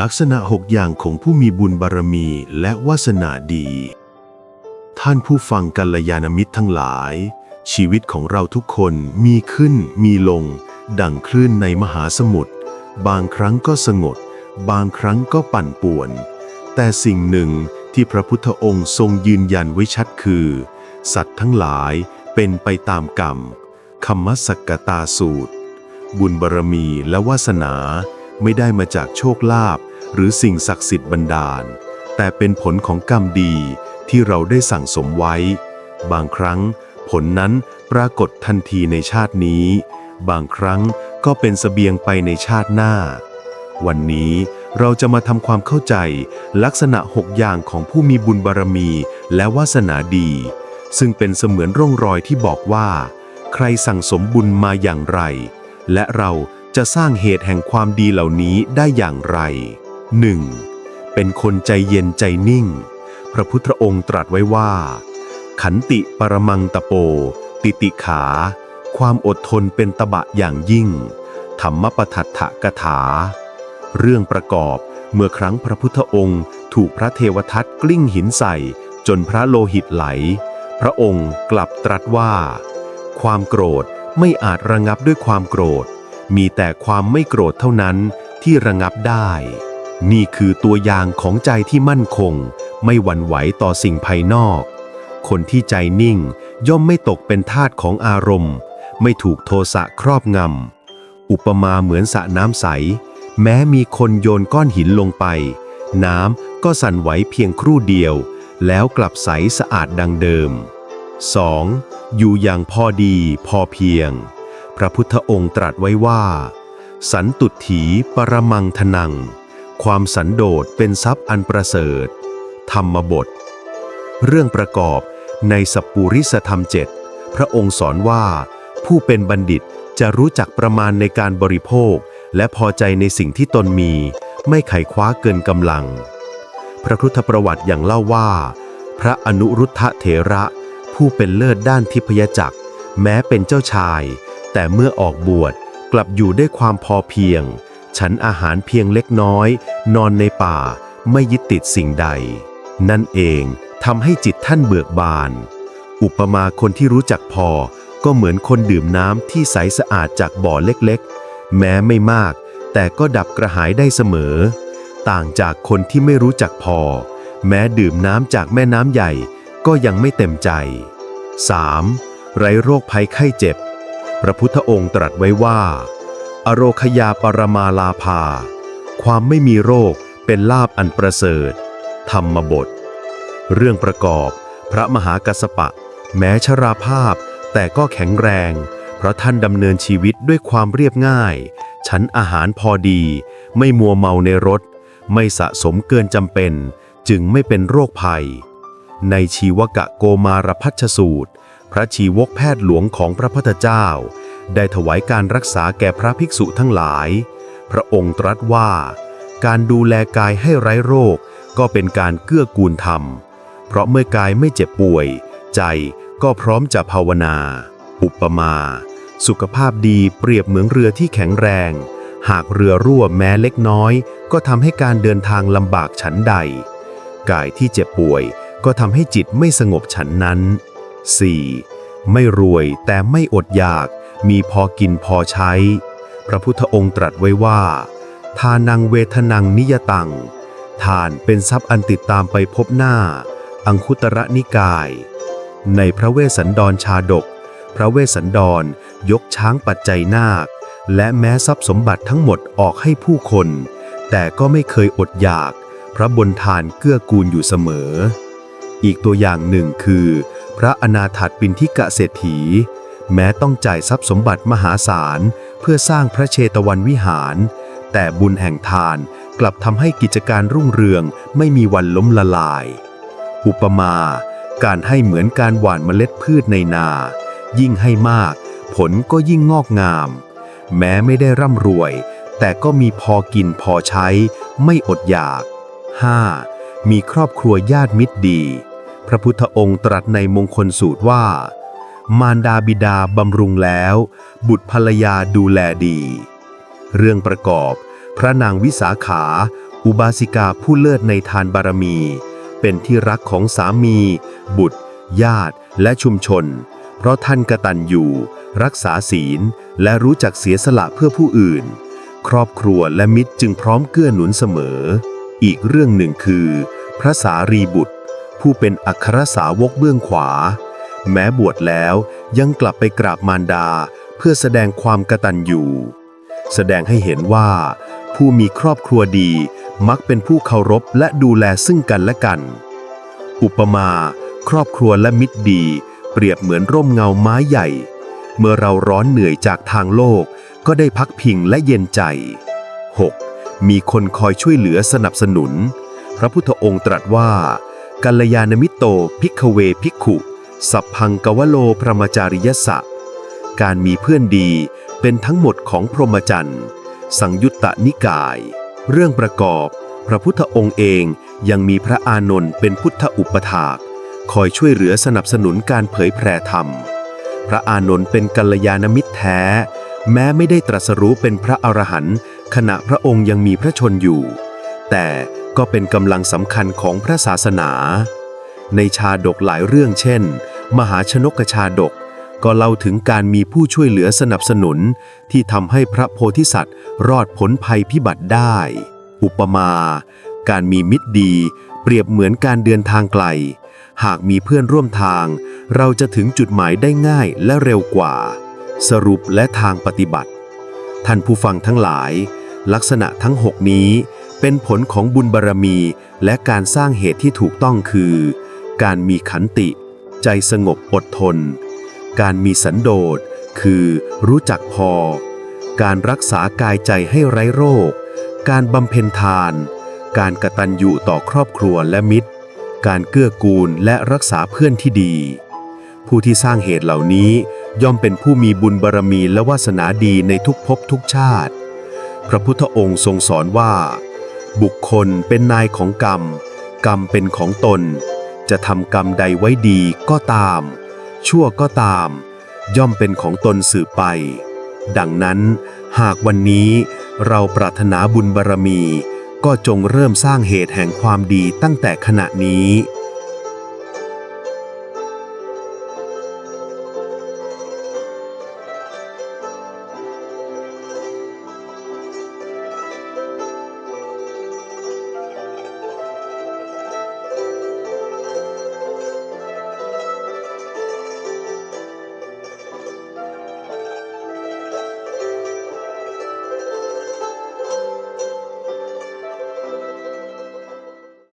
ลักษณะหกอย่างของผู้มีบุญบารมีและวาสนาดี ท่านผู้ฟังกัลยาณมิตรทั้งหลาย ชีวิตของเราทุกคนมีขึ้นมีลง ดังคลื่นในมหาสมุทรบางครั้งก็สงบบางครั้งก็ปั่นป่วน แต่สิ่งหนึ่งที่พระพุทธองค์ทรงยืนยันไว้ชัดคือ สัตว์ทั้งหลายเป็นไปตามกรรมคำมสักกตาสูตร บุญบารมีและวาสนา ไม่ได้มาจากโชคลาภหรือสิ่งศักดิ์สิทธิ์บันดาล แต่เป็นผลของกรรมดีที่เราได้สั่งสมไว้ บางครั้ง ผลนั้นปรากฏทันทีในชาตินี้ บางครั้งก็เป็นเสบียงไปในชาติหน้า วันนี้เราจะมาทำความเข้าใจลักษณะหกอย่างของผู้มีบุญบารมีและวาสนาดี ซึ่งเป็นเสมือนร่องรอยที่บอกว่า ใครสั่งสมบุญมาอย่างไร และเรา จะสร้างเหตุแห่งความดีเหล่านี้ได้อย่างไร 1. เป็นคนใจเย็นใจนิ่ง พระพุทธองค์ตรัสไว้ว่า ขันติปรมังตะโป ติติขา ความอดทนเป็นตบะอย่างยิ่ง ธรรมปทัฏฐกถา เรื่องประกอบเมื่อครั้งพระพุทธองค์ถูกพระเทวทัตกลิ้งหินใส่จนพระโลหิตไหล พระองค์กลับตรัสว่า ความโกรธไม่อาจระงับด้วยความโกรธ มีแต่ความไม่โกรธเท่านั้นที่ระงับได้ นี่คือตัวอย่างของใจที่มั่นคง ไม่หวั่นไหวต่อสิ่งภายนอก คนที่ใจนิ่งย่อมไม่ตกเป็นทาสของอารมณ์ ไม่ถูกโทสะครอบงำ อุปมาเหมือนสระน้ำใส แม้มีคนโยนก้อนหินลงไป น้ำก็สั่นไหวเพียงครู่เดียว แล้วกลับใสสะอาดดังเดิม 2. อยู่อย่างพอดีพอเพียง พระพุทธองค์ตรัสไว้ว่า สันตุถีปรมังทนัง ความสันโดษเป็นทรัพย์อันประเสริฐ ธรรมบท เรื่องประกอบในสัปปูริสธรรมเจ็ดพระองค์สอนว่า ผู้เป็นบัณฑิตจะรู้จักประมาณในการบริโภค และพอใจในสิ่งที่ตนมี ไม่ไขคว้าเกินกำลัง พระพุทธประวัติอย่างเล่าว่า พระอนุรุทธเถระ ผู้เป็นเลิศด้านทิพยจักร แม้เป็นเจ้าชาย แต่เมื่อออกบวชกลับอยู่ด้วยความพอเพียง ฉันอาหารเพียงเล็กน้อย นอนในป่า ไม่ยึดติดสิ่งใด นั่นเองทำให้จิตท่านเบิกบาน อุปมาคนที่รู้จักพอ ก็เหมือนคนดื่มน้ำที่ใสสะอาดจากบ่อเล็กๆ แม้ไม่มาก แต่ก็ดับกระหายได้เสมอ ต่างจากคนที่ไม่รู้จักพอ แม้ดื่มน้ำจากแม่น้ำใหญ่ ก็ยังไม่เต็มใจ 3. ไร้โรคภัยไข้เจ็บ พระพุทธองค์ตรัสไว้ว่า อโรคยาปรมาลาภา ความไม่มีโรคเป็นลาบอันประเสริฐ ธรรมบท เรื่องประกอบพระมหากัสสปะ แม้ชราภาพแต่ก็แข็งแรง เพราะท่านดำเนินชีวิตด้วยความเรียบง่าย ฉันอาหารพอดี ไม่มัวเมาในรถ ไม่สะสมเกินจำเป็น จึงไม่เป็นโรคภัย ในชีวกะโกมารพัชสูตร พระชีวกแพทย์หลวงของพระพุทธเจ้า ได้ถวายการรักษาแก่พระภิกษุทั้งหลาย พระองค์ตรัสว่า การดูแลกายให้ไร้โรค ก็เป็นการเกื้อกูลธรรม เพราะเมื่อกายไม่เจ็บป่วย ใจก็พร้อมจะภาวนา อุปมา สุขภาพดีเปรียบเหมือนเรือที่แข็งแรง หากเรือรั่วแม้เล็กน้อย ก็ทำให้การเดินทางลำบากฉันใด กายที่เจ็บป่วยก็ทำให้จิตไม่สงบฉันนั้น 4. ไม่รวยแต่ไม่อดอยาก มีพอกินพอใช้ พระพุทธองค์ตรัสไว้ว่า ทานังเวทนังนิยตัง ทานเป็นทรัพย์อันติดตามไปพบหน้า อังคุตระนิกาย ในพระเวสสันดรชาดก พระเวสสันดรยกช้างปัจจัยนาค และแม้ทรัพย์สมบัติทั้งหมดออกให้ผู้คน แต่ก็ไม่เคยอดอยาก พระบนทานเกื้อกูลอยู่เสมอ อีกตัวอย่างหนึ่งคือ พระอนาถาปินทิกะเศรษฐี แม้ต้องจ่ายทรัพย์สมบัติมหาศาล เพื่อสร้างพระเชตวันวิหาร แต่บุญแห่งทานกลับทำให้กิจการรุ่งเรืองไม่มีวันล้มละลาย อุปมา การให้เหมือนการหว่านเมล็ดพืชในนา ยิ่งให้มาก ผลก็ยิ่งงอกงาม แม้ไม่ได้ร่ำรวย แต่ก็มีพอกินพอใช้ ไม่อดอยาก 5. มีครอบครัวญาติมิตรดี พระพุทธองค์ตรัสในมงคลสูตรว่า มารดาบิดาบำรุงแล้ว บุตรภรรยาดูแลดี เรื่องประกอบ พระนางวิสาขา อุบาสิกาผู้เลิศในทานบารมี เป็นที่รักของสามี บุตร ญาติและชุมชน เพราะท่านกระตัญญูรักษาศีลและรู้จักเสียสละเพื่อผู้อื่น ครอบครัวและมิตรจึงพร้อมเกื้อหนุนเสมอ อีกเรื่องหนึ่งคือ พระสารีบุตร ผู้เป็นอัครสาวกเบื้องขวา แม้บวชแล้วยังกลับไปกราบมารดาเพื่อแสดงความกตัญญูแสดงให้เห็นว่า ผู้มีครอบครัวดีมักเป็นผู้เคารพและดูแลซึ่งกันและกัน อุปมา ครอบครัวและมิตรดี เปรียบเหมือนร่มเงาไม้ใหญ่ เมื่อเราร้อนเหนื่อยจากทางโลกก็ได้พักพิงและเย็นใจ 6. มีคนคอยช่วยเหลือสนับสนุน พระพุทธองค์ตรัสว่า กัลยาณมิตโตพิกขเวพิกขุ สัพพังกวโลพรหมจาริยสะการมีเพื่อนดีเป็นทั้งหมดของพรหมจรรย์สังยุตตนิกาย เรื่องประกอบ พระพุทธองค์เองยังมีพระอานนท์เป็นพุทธอุปถาก คอยช่วยเหลือสนับสนุนการเผยแผ่ธรรม พระอานนท์เป็นกัลยาณมิตรแท้ แม้ไม่ได้ตรัสรู้เป็นพระอรหันต์ ขณะพระองค์ยังมีพระชนอยู่ แต่ก็เป็นกำลังสำคัญของพระศาสนา ในชาดกหลายเรื่องเช่น มหาชนกชาดก ก็เล่าถึงการมีผู้ช่วยเหลือสนับสนุน ที่ทำให้พระโพธิสัตว์ รอดพ้นภัยพิบัติได้ อุปมา การมีมิตรดี เปรียบเหมือนการเดินทางไกล หากมีเพื่อนร่วมทาง เราจะถึงจุดหมายได้ง่ายและเร็วกว่า สรุปและทางปฏิบัติ ท่านผู้ฟังทั้งหลาย ลักษณะทั้งหกนี้ เป็นผลของบุญบารมีและการสร้างเหตุที่ถูกต้องคือ การมีขันติ ใจสงบอดทน การมีสันโดษคือรู้จักพอ การรักษากายใจให้ไร้โรค การบำเพ็ญทาน การกตัญญูต่อครอบครัวและมิตร การเกื้อกูลและรักษาเพื่อนที่ดี ผู้ที่สร้างเหตุเหล่านี้ย่อมเป็นผู้มีบุญบารมีและวาสนาดีในทุกภพทุกชาติ พระพุทธองค์ทรงสอนว่า บุคคลเป็นนายของกรรม กรรมเป็นของตน จะทำกรรมใดไว้ดีก็ตาม ชั่วก็ตาม ย่อมเป็นของตนสืบไป ดังนั้น หากวันนี้เราปรารถนาบุญบารมี ก็จงเริ่มสร้างเหตุแห่งความดีตั้งแต่ขณะนี้